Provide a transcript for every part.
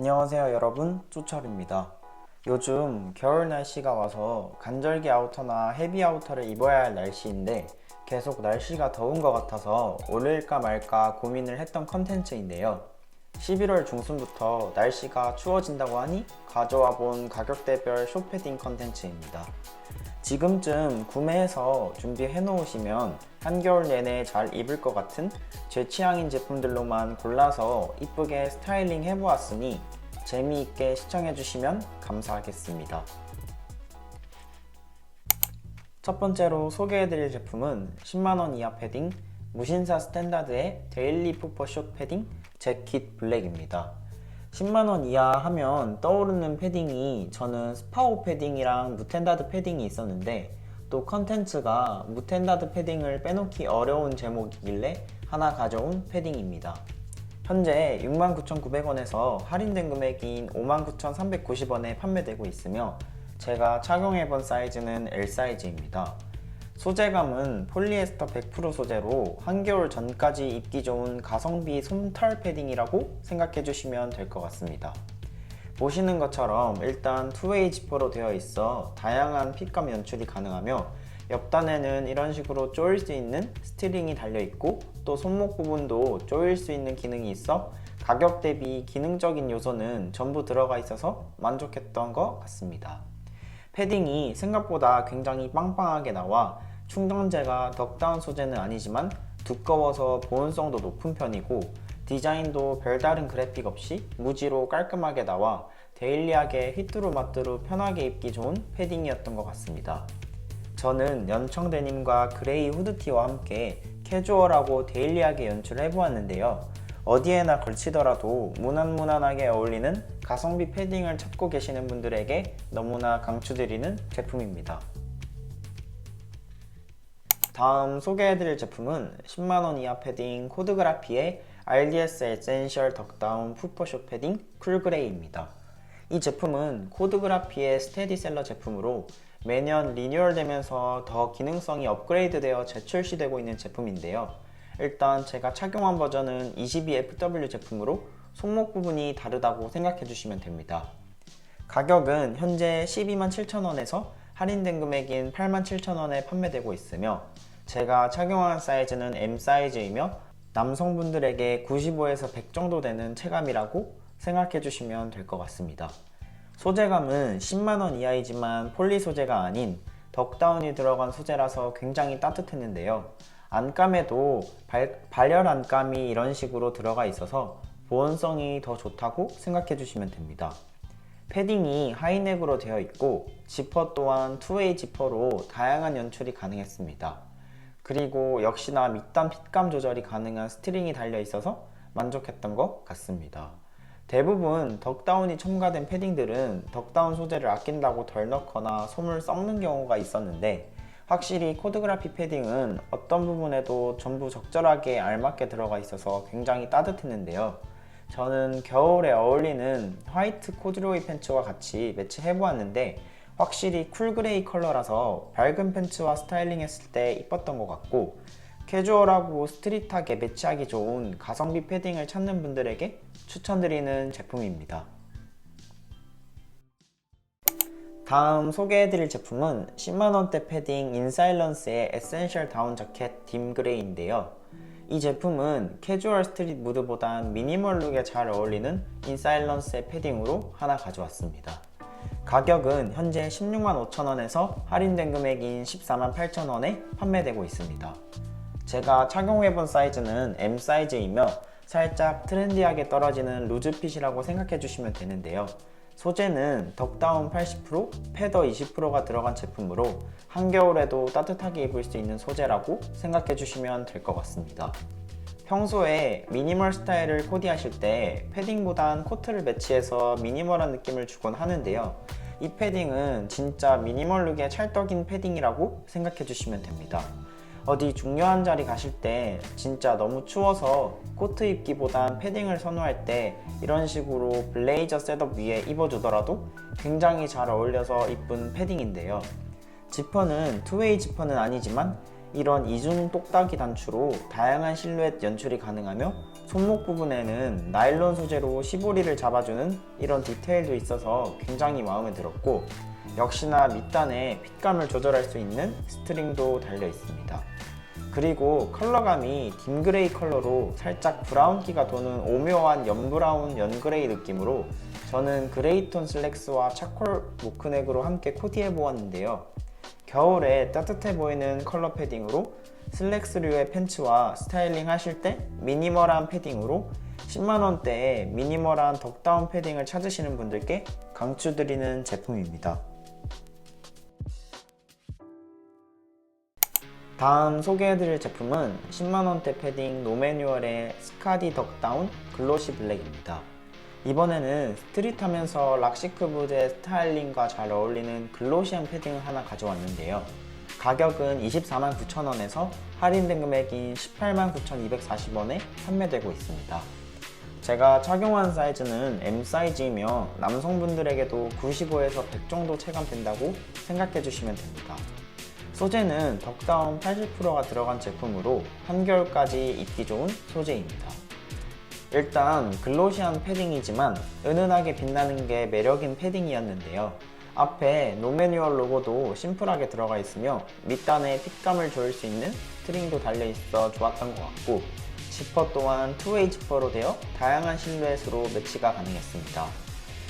안녕하세요 여러분. 쪼철입니다. 요즘 겨울 날씨가 와서 간절기 아우터나 헤비 아우터를 입어야 할 날씨인데 계속 날씨가 더운 것 같아서 올릴까 말까 고민을 했던 컨텐츠인데요. 11월 중순부터 날씨가 추워진다고 하니 가져와 본 가격대별 쇼패딩 컨텐츠입니다 지금쯤 구매해서 준비해 놓으시면 한겨울 내내 잘 입을 것 같은 제 취향인 제품들로만 골라서 이쁘게 스타일링 해보았으니 재미있게 시청해 주시면 감사하겠습니다. 첫 번째로 소개해드릴 제품은 10만원 이하 패딩 무신사 스탠다드의 데일리 푸퍼 숏 패딩 재킷 블랙입니다. 10만원 이하 하면 떠오르는 패딩이 저는 스파오 패딩이랑 무텐다드 패딩이 있었는데 또 컨텐츠가 무텐다드 패딩을 빼놓기 어려운 제목이길래 하나 가져온 패딩입니다. 현재 69,900원에서 할인된 금액인 59,390원에 판매되고 있으며 제가 착용해본 사이즈는 L 사이즈입니다. 소재감은 폴리에스터 100% 소재로 한겨울 전까지 입기 좋은 가성비 솜털 패딩이라고 생각해 주시면 될 것 같습니다. 보시는 것처럼 일단 투웨이 지퍼로 되어 있어 다양한 핏감 연출이 가능하며 옆단에는 이런 식으로 조일 수 있는 스트링이 달려 있고 또 손목 부분도 조일 수 있는 기능이 있어 가격 대비 기능적인 요소는 전부 들어가 있어서 만족했던 것 같습니다. 패딩이 생각보다 굉장히 빵빵하게 나와 충전재가 덕다운 소재는 아니지만 두꺼워서 보온성도 높은 편이고 디자인도 별다른 그래픽 없이 무지로 깔끔하게 나와 데일리하게 휘뚜루마뚜루 편하게 입기 좋은 패딩이었던 것 같습니다. 저는 연청 데님과 그레이 후드티와 함께 캐주얼하고 데일리하게 연출을 해보았는데요. 어디에나 걸치더라도 무난무난하게 어울리는 가성비 패딩을 찾고 계시는 분들에게 너무나 강추드리는 제품입니다. 다음 소개해드릴 제품은 10만원 이하 패딩 코드그라피의 RDS 에센셜 덕다운 푸퍼쇼 패딩 쿨그레이입니다. 이 제품은 코드그라피의 스테디셀러 제품으로 매년 리뉴얼되면서 더 기능성이 업그레이드되어 재출시되고 있는 제품인데요. 일단 제가 착용한 버전은 22FW 제품으로 손목 부분이 다르다고 생각해 주시면 됩니다. 가격은 현재 127,000원에서 할인된 금액인 87,000원에 판매되고 있으며 제가 착용한 사이즈는 M 사이즈이며 남성분들에게 95에서 100 정도 되는 체감이라고 생각해 주시면 될 것 같습니다. 소재감은 10만원 이하이지만 폴리 소재가 아닌 덕다운이 들어간 소재라서 굉장히 따뜻했는데요. 안감에도 발, 발열 안감이 이런 식으로 들어가 있어서 보온성이 더 좋다고 생각해 주시면 됩니다. 패딩이 하이넥으로 되어 있고 지퍼 또한 투웨이 지퍼로 다양한 연출이 가능했습니다. 그리고 역시나 밑단 핏감 조절이 가능한 스트링이 달려 있어서 만족했던 것 같습니다. 대부분 덕다운이 첨가된 패딩들은 덕다운 소재를 아낀다고 덜 넣거나 솜을 썩는 경우가 있었는데 확실히 코드그라피 패딩은 어떤 부분에도 전부 적절하게 알맞게 들어가 있어서 굉장히 따뜻했는데요. 저는 겨울에 어울리는 화이트 코드로이 팬츠와 같이 매치해 보았는데 확실히 쿨그레이 컬러라서 밝은 팬츠와 스타일링 했을 때 이뻤던 것 같고 캐주얼하고 스트릿하게 매치하기 좋은 가성비 패딩을 찾는 분들에게 추천드리는 제품입니다. 다음 소개해드릴 제품은 10만원대 패딩 인사일런스의 에센셜 다운 자켓 딤 그레이인데요. 이 제품은 캐주얼 스트릿 무드보단 미니멀 룩에 잘 어울리는 인사일런스의 패딩으로 하나 가져왔습니다. 가격은 현재 16만 5천원에서 할인된 금액인 14만 8천원에 판매되고 있습니다. 제가 착용해본 사이즈는 M 사이즈이며 살짝 트렌디하게 떨어지는 루즈핏이라고 생각해 주시면 되는데요. 소재는 덕다운 80%, 패더 20%가 들어간 제품으로 한겨울에도 따뜻하게 입을 수 있는 소재라고 생각해 주시면 될 것 같습니다. 평소에 미니멀 스타일을 코디하실 때 패딩보단 코트를 매치해서 미니멀한 느낌을 주곤 하는데요. 이 패딩은 진짜 미니멀 룩의 찰떡인 패딩이라고 생각해 주시면 됩니다. 어디 중요한 자리 가실 때 진짜 너무 추워서 코트 입기보단 패딩을 선호할 때 이런 식으로 블레이저 셋업 위에 입어주더라도 굉장히 잘 어울려서 이쁜 패딩인데요. 지퍼는 투웨이 지퍼는 아니지만 이런 이중 똑딱이 단추로 다양한 실루엣 연출이 가능하며 손목 부분에는 나일론 소재로 시보리를 잡아주는 이런 디테일도 있어서 굉장히 마음에 들었고 역시나 밑단에 핏감을 조절할 수 있는 스트링도 달려 있습니다. 그리고 컬러감이 dim그레이 컬러로 살짝 브라운기가 도는 오묘한 연브라운 연그레이 느낌으로 저는 그레이톤 슬랙스와 차콜 모크넥으로 함께 코디해 보았는데요. 겨울에 따뜻해 보이는 컬러 패딩으로 슬랙스류의 팬츠와 스타일링 하실 때 미니멀한 패딩으로 10만원대에 미니멀한 덕다운 패딩을 찾으시는 분들께 강추드리는 제품입니다. 다음 소개해드릴 제품은 10만원대 패딩 노매뉴얼의 스카디 덕다운 글로시 블랙입니다. 이번에는 스트릿하면서 락시크 부드의 스타일링과 잘 어울리는 글로시한 패딩을 하나 가져왔는데요. 가격은 24만 9천원에서 할인된 금액인 18만 9,240원에 판매되고 있습니다. 제가 착용한 사이즈는 M 사이즈이며 남성분들에게도 95에서 100 정도 체감된다고 생각해 주시면 됩니다. 소재는 덕다운 80%가 들어간 제품으로 한겨울까지 입기 좋은 소재입니다. 일단 글로시한 패딩이지만 은은하게 빛나는 게 매력인 패딩이었는데요. 앞에 노매뉴얼 로고도 심플하게 들어가 있으며 밑단에 핏감을 조일 수 있는 스트링도 달려 있어 좋았던 것 같고 지퍼 또한 투웨이 지퍼로 되어 다양한 실루엣으로 매치가 가능했습니다.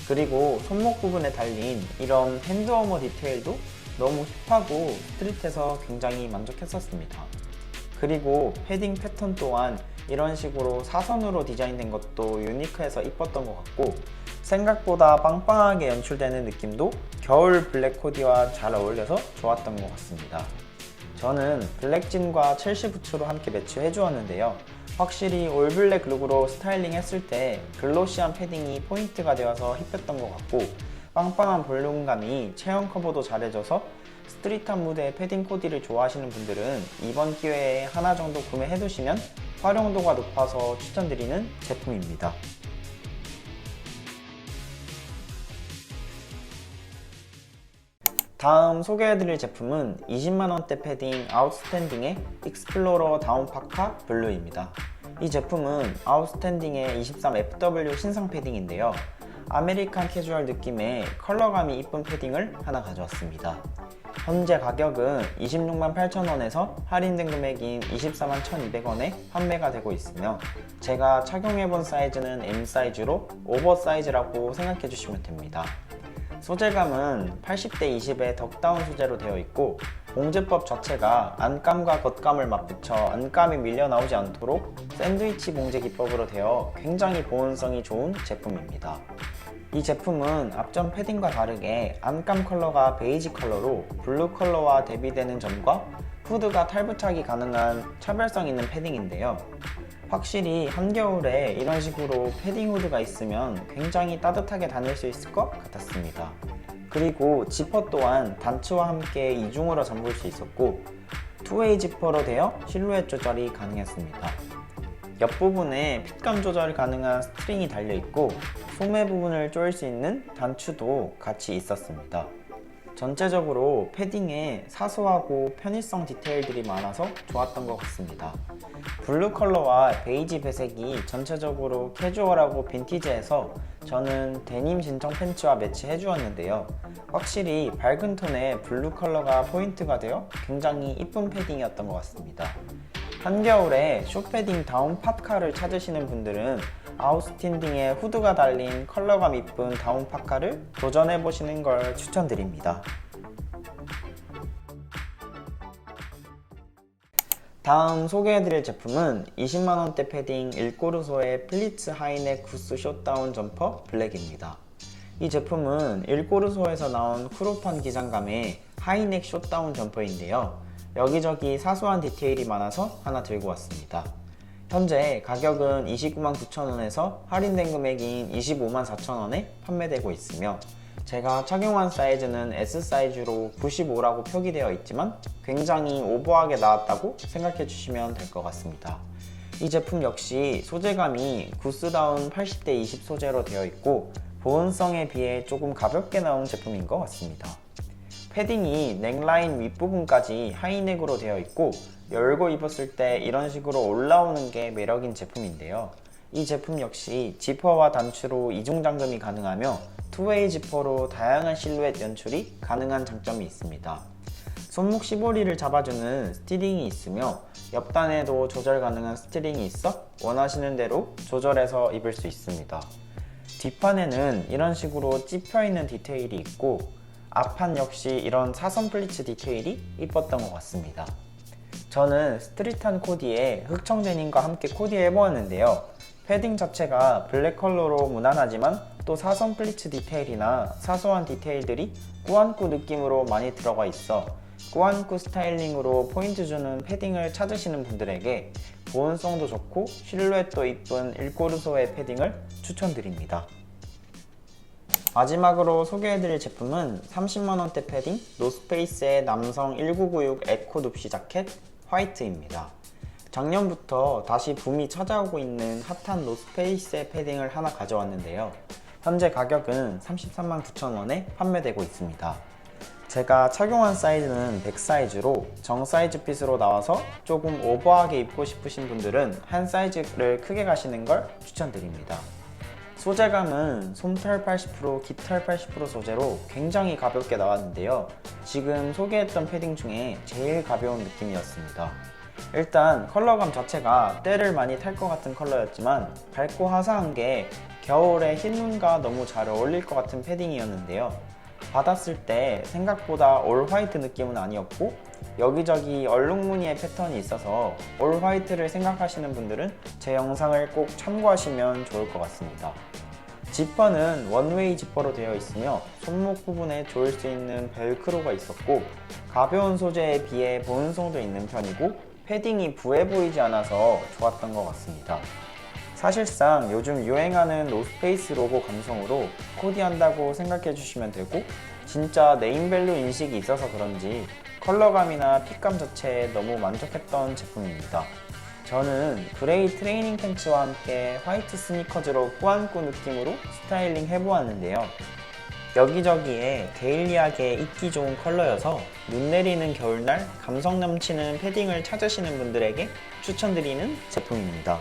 그리고 손목 부분에 달린 이런 핸드워머 디테일도 너무 힙하고 스트릿해서 굉장히 만족했었습니다. 그리고 패딩 패턴 또한 이런 식으로 사선으로 디자인된 것도 유니크해서 이뻤던 것 같고 생각보다 빵빵하게 연출되는 느낌도 겨울 블랙 코디와 잘 어울려서 좋았던 것 같습니다. 저는 블랙진과 첼시 부츠로 함께 매치해 주었는데요. 확실히 올블랙 룩으로 스타일링 했을 때 글로시한 패딩이 포인트가 되어서 힙했던 것 같고 빵빵한 볼륨감이 체형 커버도 잘해줘서 스트릿한 무대의 패딩 코디를 좋아하시는 분들은 이번 기회에 하나 정도 구매해 두시면 활용도가 높아서 추천드리는 제품입니다. 다음 소개해드릴 제품은 20만원대 패딩 아웃스탠딩의 익스플로러 다운 파카 블루입니다. 이 제품은 아웃스탠딩의 23FW 신상 패딩인데요. 아메리칸 캐주얼 느낌의 컬러감이 이쁜 패딩을 하나 가져왔습니다. 현재 가격은 26만 8천원에서 할인된 금액인 24만 1200원에 판매가 되고 있으며 제가 착용해본 사이즈는 M 사이즈로 오버 사이즈라고 생각해 주시면 됩니다. 소재감은 80대 20의 덕다운 소재로 되어 있고 봉제법 자체가 안감과 겉감을 맞붙여 안감이 밀려 나오지 않도록 샌드위치 봉제 기법으로 되어 굉장히 보온성이 좋은 제품입니다. 이 제품은 앞전 패딩과 다르게 안감 컬러가 베이지 컬러로 블루 컬러와 대비되는 점과 후드가 탈부착이 가능한 차별성 있는 패딩인데요. 확실히 한겨울에 이런 식으로 패딩 후드가 있으면 굉장히 따뜻하게 다닐 수 있을 것 같았습니다. 그리고 지퍼 또한 단추와 함께 이중으로 잠글 수 있었고 투웨이 지퍼로 되어 실루엣 조절이 가능했습니다. 옆부분에 핏감 조절 가능한 스트링이 달려 있고 소매 부분을 조일 수 있는 단추도 같이 있었습니다. 전체적으로 패딩에 사소하고 편의성 디테일들이 많아서 좋았던 것 같습니다. 블루 컬러와 베이지 배색이 전체적으로 캐주얼하고 빈티지해서 저는 데님 진청 팬츠와 매치해 주었는데요. 확실히 밝은 톤의 블루 컬러가 포인트가 되어 굉장히 이쁜 패딩이었던 것 같습니다. 한겨울에 쇼패딩 다운 파카를 찾으시는 분들은 아웃스탠딩에 후드가 달린 컬러감 이쁜 다운 파카를 도전해 보시는 걸 추천드립니다. 다음 소개해드릴 제품은 20만원대 패딩 일꼬르소의 플리츠 하이넥 구스 숏다운 점퍼 블랙입니다. 이 제품은 일꼬르소에서 나온 크롭한 기장감의 하이넥 숏다운 점퍼인데요. 여기저기 사소한 디테일이 많아서 하나 들고 왔습니다. 현재 가격은 29만 9천원에서 할인된 금액인 25만 4천원에 판매되고 있으며 제가 착용한 사이즈는 S 사이즈로 95라고 표기되어 있지만 굉장히 오버하게 나왔다고 생각해 주시면 될 것 같습니다. 이 제품 역시 소재감이 구스다운 80대 20 소재로 되어 있고 보온성에 비해 조금 가볍게 나온 제품인 것 같습니다. 패딩이 넥라인 윗부분까지 하이넥으로 되어 있고 열고 입었을 때 이런 식으로 올라오는 게 매력인 제품인데요. 이 제품 역시 지퍼와 단추로 이중 잠금이 가능하며 투웨이 지퍼로 다양한 실루엣 연출이 가능한 장점이 있습니다. 손목 시보리를 잡아주는 스티링이 있으며 옆단에도 조절 가능한 스티링이 있어 원하시는 대로 조절해서 입을 수 있습니다. 뒷판에는 이런 식으로 찝혀있는 디테일이 있고 앞판 역시 이런 사선 플리츠 디테일이 이뻤던 것 같습니다. 저는 스트릿한 코디에 흑청 데님과 함께 코디해 보았는데요. 패딩 자체가 블랙 컬러로 무난하지만 또 사선 플리츠 디테일이나 사소한 디테일들이 꾸안꾸 느낌으로 많이 들어가 있어 꾸안꾸 스타일링으로 포인트 주는 패딩을 찾으시는 분들에게 보온성도 좋고 실루엣도 이쁜 일꼬르소의 패딩을 추천드립니다. 마지막으로 소개해드릴 제품은 30만원대 패딩 노스페이스의 남성 1996 에코 눕시 자켓 화이트입니다. 작년부터 다시 붐이 찾아오고 있는 핫한 노스페이스의 패딩을 하나 가져왔는데요. 현재 가격은 33만 9천원에 판매되고 있습니다. 제가 착용한 사이즈는 100 사이즈로 정 사이즈 핏으로 나와서 조금 오버하게 입고 싶으신 분들은 한 사이즈를 크게 가시는 걸 추천드립니다. 소재감은 솜털 80%, 깃털 80% 소재로 굉장히 가볍게 나왔는데요. 지금 소개했던 패딩 중에 제일 가벼운 느낌이었습니다. 일단 컬러감 자체가 때를 많이 탈 것 같은 컬러였지만 밝고 화사한 게 겨울에 흰 눈과 너무 잘 어울릴 것 같은 패딩이었는데요. 받았을 때 생각보다 올 화이트 느낌은 아니었고 여기저기 얼룩무늬의 패턴이 있어서 올 화이트를 생각하시는 분들은 제 영상을 꼭 참고하시면 좋을 것 같습니다. 지퍼는 원웨이 지퍼로 되어 있으며 손목 부분에 조일 수 있는 벨크로가 있었고 가벼운 소재에 비해 보온성도 있는 편이고 패딩이 부해 보이지 않아서 좋았던 것 같습니다. 사실상 요즘 유행하는 노스페이스 로고 감성으로 코디한다고 생각해 주시면 되고 진짜 네임밸류 인식이 있어서 그런지 컬러감이나 핏감 자체에 너무 만족했던 제품입니다. 저는 그레이 트레이닝 팬츠와 함께 화이트 스니커즈로 꾸안꾸 느낌으로 스타일링 해보았는데요. 여기저기에 데일리하게 입기 좋은 컬러여서 눈 내리는 겨울날 감성 넘치는 패딩을 찾으시는 분들에게 추천드리는 제품입니다.